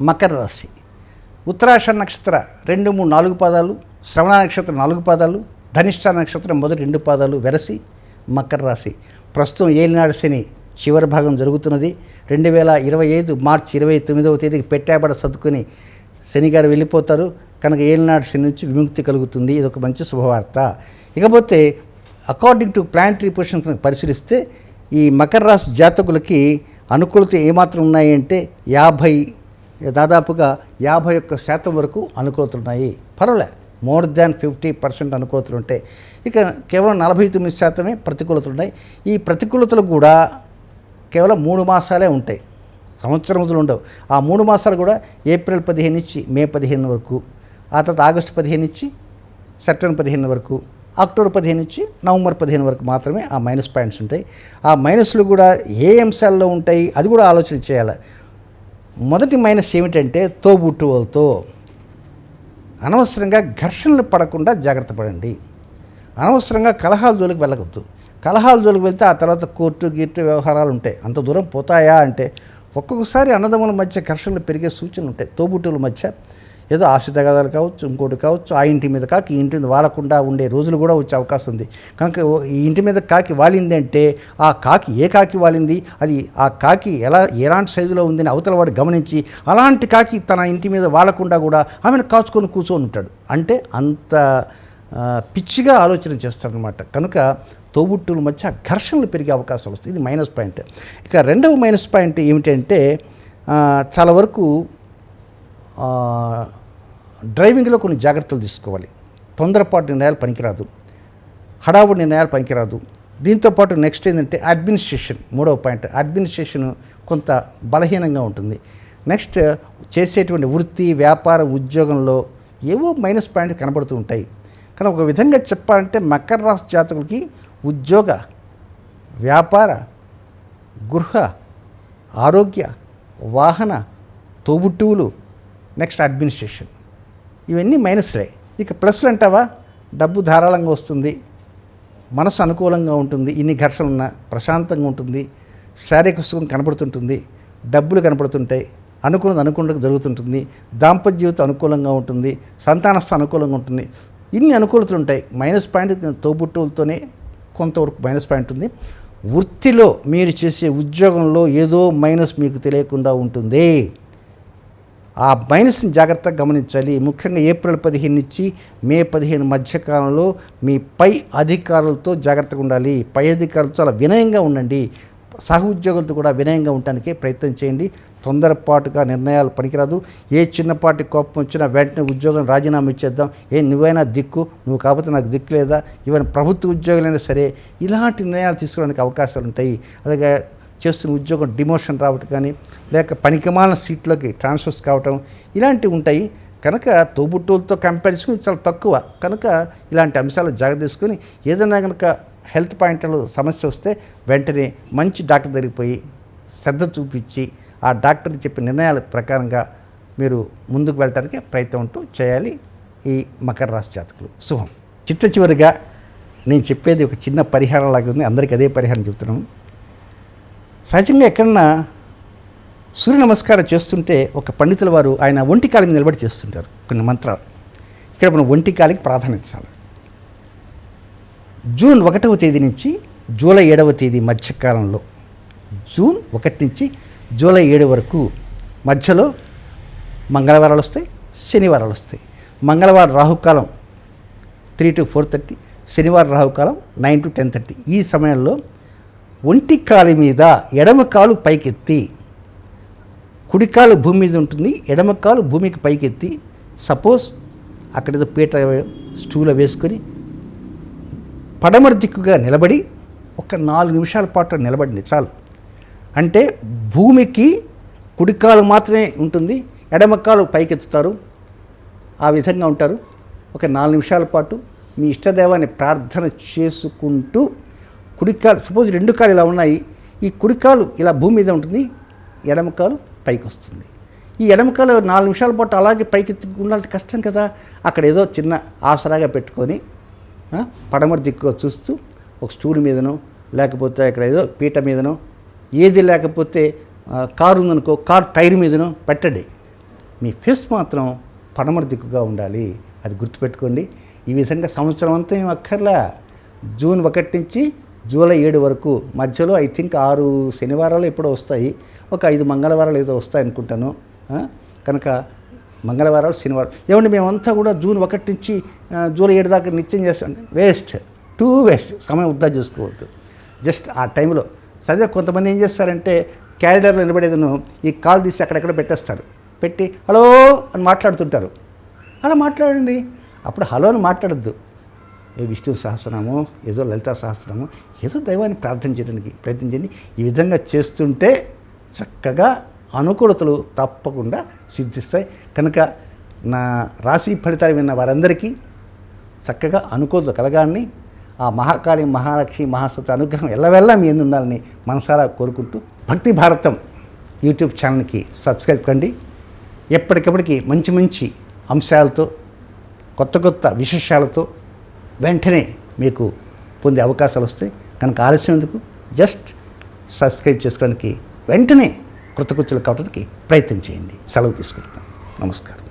మకర రాశి. ఉత్తరాష నక్షత్ర రెండు మూడు నాలుగు పాదాలు శ్రవణ నక్షత్రం నాలుగు పాదాలు ధనిష్ట నక్షత్రం మొదటి రెండు పాదాలు వెరసి మకర రాశి. ప్రస్తుతం ఏలినాడు శని చివరి భాగం జరుగుతున్నది. రెండు వేల ఇరవై ఐదు మార్చి ఇరవై తొమ్మిదవ తేదీకి పెట్టాబడ సర్దుకుని శనిగారు వెళ్ళిపోతారు. కనుక ఏలినాడు శని నుంచి విముక్తి కలుగుతుంది. ఇది ఒక మంచి శుభవార్త. ఇకపోతే అకార్డింగ్ టు ప్లానిటరీ పొజిషన్ పరిశీలిస్తే ఈ మకర రాశి జాతకులకి అనుకూలత ఏమాత్రం ఉన్నాయంటే యాభై దాదాపుగా యాభై ఒక్క శాతం వరకు అనుకూలతలు ఉన్నాయి పర్వాలే మోర్ దాన్ ఫిఫ్టీ పర్సెంట్ అనుకూలతలు ఉంటాయి ఇక కేవలం నలభై తొమ్మిది శాతమే ప్రతికూలతలు ఉన్నాయి ఈ ప్రతికూలతలు కూడా కేవలం మూడు మాసాలే ఉంటాయి. సంవత్సరం రోజులు ఉండవు. ఆ మూడు మాసాలు కూడా ఏప్రిల్ పదిహేను నుంచి మే పదిహేను వరకు ఆ తర్వాత ఆగస్టు పదిహేను నుంచి సెప్టెంబర్ పదిహేను వరకు అక్టోబర్ పదిహేను నుంచి నవంబర్ పదిహేను వరకు మాత్రమే ఆ మైనస్ పాయింట్స్ ఉంటాయి. ఆ మైనస్లు కూడా ఏ అంశాల్లో ఉంటాయి అది కూడా ఆలోచన చేయాలి. మొదటి మైనస్ ఏమిటంటే తోబుట్టువులతో. అనవసరంగా ఘర్షణలు పడకుండా జాగ్రత్త పడండి. అనవసరంగా కలహాల జోలికి వెళ్ళకూడదు. కలహాల జోలికి వెళ్తే ఆ తర్వాత కోర్టు గీర్టు వ్యవహారాలు ఉంటాయి. అంత దూరం పోతాయా అంటే ఒక్కొక్కసారి అన్నదమ్ముల మధ్య ఘర్షణలు పెరిగే సూచనలు ఉంటాయి. తోబుట్టువుల మధ్య ఏదో ఆస్తి తగాదాలు కావచ్చు ఇంకోటి కావచ్చు ఆ ఇంటి మీద కాకి ఈ ఇంటి మీద వాలకుండా ఉండే రోజులు కూడా వచ్చే అవకాశం ఉంది. కనుక ఓ- ఈ ఇంటి మీద కాకి వాలింది అంటే ఆ కాకి ఏ కాకి వాలింది అది ఆ కాకి ఎలా ఎలాంటి సైజులో ఉందని అవతల వాడు గమనించి అలాంటి కాకి తన ఇంటి మీద వాలకుండా కూడా ఆమెను కాచుకొని కూర్చొని ఉంటాడు. అంటే అంత పిచ్చిగా ఆలోచన చేస్తాడనమాట కనుక తోబుట్టుల మధ్య ఘర్షణలు పెరిగే అవకాశాలు వస్తాయి. ఇది మైనస్ పాయింట్. ఇక రెండవ మైనస్ పాయింట్ ఏమిటంటే చాలా వరకు డ్రైవింగ్లో కొన్ని జాగ్రత్తలు తీసుకోవాలి. తొందరపాటు నిర్ణయాలు పనికిరాదు. హడావుడి నిర్ణయాలు పనికిరాదు. దీంతోపాటు నెక్స్ట్ ఏంటంటే అడ్మినిస్ట్రేషన్ మూడవ పాయింట్. అడ్మినిస్ట్రేషన్ కొంత బలహీనంగా ఉంటుంది. నెక్స్ట్ చేసేటువంటి వృత్తి వ్యాపార ఉద్యోగంలో ఏవో మైనస్ పాయింట్ కనబడుతూ ఉంటాయి. కానీ ఒక విధంగా చెప్పాలంటే మకర రాశి జాతకులకి ఉద్యోగ వ్యాపార గృహ ఆరోగ్య వాహన తోబుట్టువులు నెక్స్ట్ అడ్మినిస్ట్రేషన్. ఇవన్నీ మైనస్లే. ఇక ప్లస్లు అంటావా? డబ్బు ధారాళంగా వస్తుంది. మనసు అనుకూలంగా ఉంటుంది. ఇన్ని ఘర్షణలు ఉన్నా ప్రశాంతంగా ఉంటుంది. శారీరక సుఖం కనబడుతుంటుంది. డబ్బులు కనపడుతుంటాయి అనుకున్నది అనుకున్నది జరుగుతుంటుంది. దాంపత్య జీవితం అనుకూలంగా ఉంటుంది. సంతానస్థ అనుకూలంగా ఉంటుంది. ఇన్ని అనుకూలతలు ఉంటాయి. మైనస్ పాయింట్ తోబుట్టువులతోనే కొంతవరకు మైనస్ పాయింట్ ఉంది. వృత్తిలో మీరు చేసే ఉద్యోగంలో ఏదో మైనస్ మీకు తెలియకుండా ఉంటుంది. ఆ మైనస్ని జాగ్రత్తగా గమనించాలి. ముఖ్యంగా ఏప్రిల్ పదిహేను నుంచి మే పదిహేను మధ్యకాలంలో మీ పై అధికారులతో జాగ్రత్తగా ఉండాలి. పై అధికారులతో చాలా వినయంగా ఉండండి. సహ ఉద్యోగులతో కూడా వినయంగా ఉండటానికి ప్రయత్నం చేయండి. తొందరపాటుగా నిర్ణయాలు పనికిరాదు. ఏ చిన్నపాటి కోపం వచ్చినా వెంటనే ఉద్యోగం రాజీనామా ఇచ్చేద్దాం. ఏ నువ్వైనా దిక్కు నువ్వు కాకపోతే నాకు దిక్కు లేదా. ఈవెన్ ప్రభుత్వ ఉద్యోగులైనా సరే ఇలాంటి నిర్ణయాలు తీసుకోవడానికి అవకాశాలు ఉంటాయి అలాగే చేస్తున్న ఉద్యోగం డిమోషన్ రావటం కానీ లేక పనికిమాలిన సీట్లోకి ట్రాన్స్ఫర్స్ కావటం ఇలాంటివి ఉంటాయి. కనుక తోబుట్టువులతో కంపేర్ చేసుకుని చాలా తక్కువ. కనుక ఇలాంటి అంశాలు జాగ్రత్త తీసుకొని ఏదైనా కనుక హెల్త్ పాయింట్లో సమస్య వస్తే వెంటనే మంచి డాక్టర్ దగ్గరికి పోయి శ్రద్ధ చూపించి ఆ డాక్టర్ చెప్పిన నిర్ణయాల ప్రకారంగా మీరు ముందుకు వెళ్ళడానికి ప్రయత్నం ఉంటూ చేయాలి. ఈ మకర రాశి జాతకులు. శుభం. చిట్ట చివరిగా నేను చెప్పేది ఒక చిన్న పరిహారం లాగా ఉంది. అందరికీ అదే పరిహారం చెప్తున్నాను. సహజంగా ఎక్కడన్నా సూర్య నమస్కారం చేస్తుంటే ఒక పండితుల వారు ఆయన ఒంటి కాలి మీద నిలబడి చేస్తుంటారు. కొన్ని మంత్రాలు. ఇక్కడ మనం ఒంటి కాలికి ప్రాధాన్యత జూన్ ఒకటవ తేదీ నుంచి జూలై ఏడవ తేదీ మధ్యకాలంలో జూన్ ఒకటి నుంచి జూలై ఏడు వరకు మధ్యలో మంగళవారాలు వస్తాయి శనివారాలు వస్తాయి. మంగళవారం రాహుకాలం త్రీ టు ఫోర్ థర్టీ శనివారం రాహుకాలం నైన్ టు టెన్ థర్టీ ఈ సమయంలో ఒంటి కాలి మీద ఎడమ కాలు పైకెత్తి కుడికాలు భూమి మీద ఉంటుంది ఎడమ కాలు భూమికి పైకెత్తి సపోజ్ అక్కడ ఏదో పీట స్టూలో వేసుకొని పడమర దిక్కుగా నిలబడి ఒక నాలుగు నిమిషాల పాటు నిలబడింది చాలు. అంటే భూమికి కుడికాలు మాత్రమే ఉంటుంది ఎడమకాలు పైకెత్తుతారు ఆ విధంగా ఉంటారు. ఒక నాలుగు నిమిషాల పాటు మీ ఇష్టదేవాన్ని ప్రార్థన చేసుకుంటూ కుడికాలు సపోజ్ రెండు కాలు ఇలా ఉన్నాయి ఈ కుడికాలు ఇలా భూమి మీద ఉంటుంది ఎడమకాలు పైకి వస్తుంది. ఈ ఎడమకాలు నాలుగు నిమిషాల పాటు అలాగే పైకి ఉండాలంటే కష్టం కదా. అక్కడ ఏదో చిన్న ఆసరాగా పెట్టుకొని పడమర దిక్కుగా చూస్తూ ఒక స్టూల్ మీదనో లేకపోతే ఇక్కడ ఏదో పీట మీదనో ఏది లేకపోతే కారు ఉందనుకో కారు టైర్ మీదనో పెట్టండి. మీ ఫేస్ మాత్రం పడమర దిక్కుగా ఉండాలి. అది గుర్తుపెట్టుకోండి. ఈ విధంగా సంవత్సరం అంతా ఏం అక్కర్లా. జూన్ ఒకటి నుంచి జూలై ఏడు వరకు మధ్యలో ఐ థింక్ ఆరు శనివారాలు ఎప్పుడో వస్తాయి. ఒక ఐదు మంగళవారాలు ఏదో వస్తాయి అనుకుంటాను. కనుక మంగళవారాలు శనివారం ఏమండి మేమంతా కూడా జూన్ ఒకటి నుంచి జూలై ఏడు దాకా నిత్యం చేస్తాం. వేస్ట్. To waste. సమయం వృధా చేసుకోవద్దు. జస్ట్ ఆ టైంలో. సరే కొంతమంది ఏం చేస్తారంటే క్యారిడర్లో నిలబడేదను ఈ కాల్ తీసి అక్కడెక్కడ పెట్టేస్తారు. పెట్టి హలో అని మాట్లాడుతుంటారు. అలా మాట్లాడండి. అప్పుడు హలో అని మాట్లాడద్దు. విష్ణు సహస్రనామం ఏదో లలితా సహస్రనామం ఏదో దైవాన్ని ప్రార్థన చేయడానికి ప్రయత్నించండి ఈ విధంగా చేస్తుంటే చక్కగా అనుకూలతలు తప్పకుండా సిద్ధిస్తాయి. కనుక నా రాశి ఫలితాలు విన్న వారందరికీ చక్కగా అనుకూలత కలగాలని ఆ మహాకాళి మహాలక్ష్మి మహాసత అనుగ్రహం ఎల్లవెల్లా మీ ఉండాలని మనసారా కోరుకుంటూ భక్తి భారతం యూట్యూబ్ ఛానల్కి సబ్స్క్రైబ్ కండి. ఎప్పటికప్పటికి మంచి మంచి అంశాలతో కొత్త కొత్త విశేషాలతో వెంటనే మీకు పొందే అవకాశాలు వస్తాయి. కనుక ఆలస్యం ఎందుకు? జస్ట్ సబ్స్క్రైబ్ చేసుకోవడానికి వెంటనే కృతకృత్యులు కావడానికి ప్రయత్నం చేయండి. సెలవు తీసుకుంటున్నాను నమస్కారం.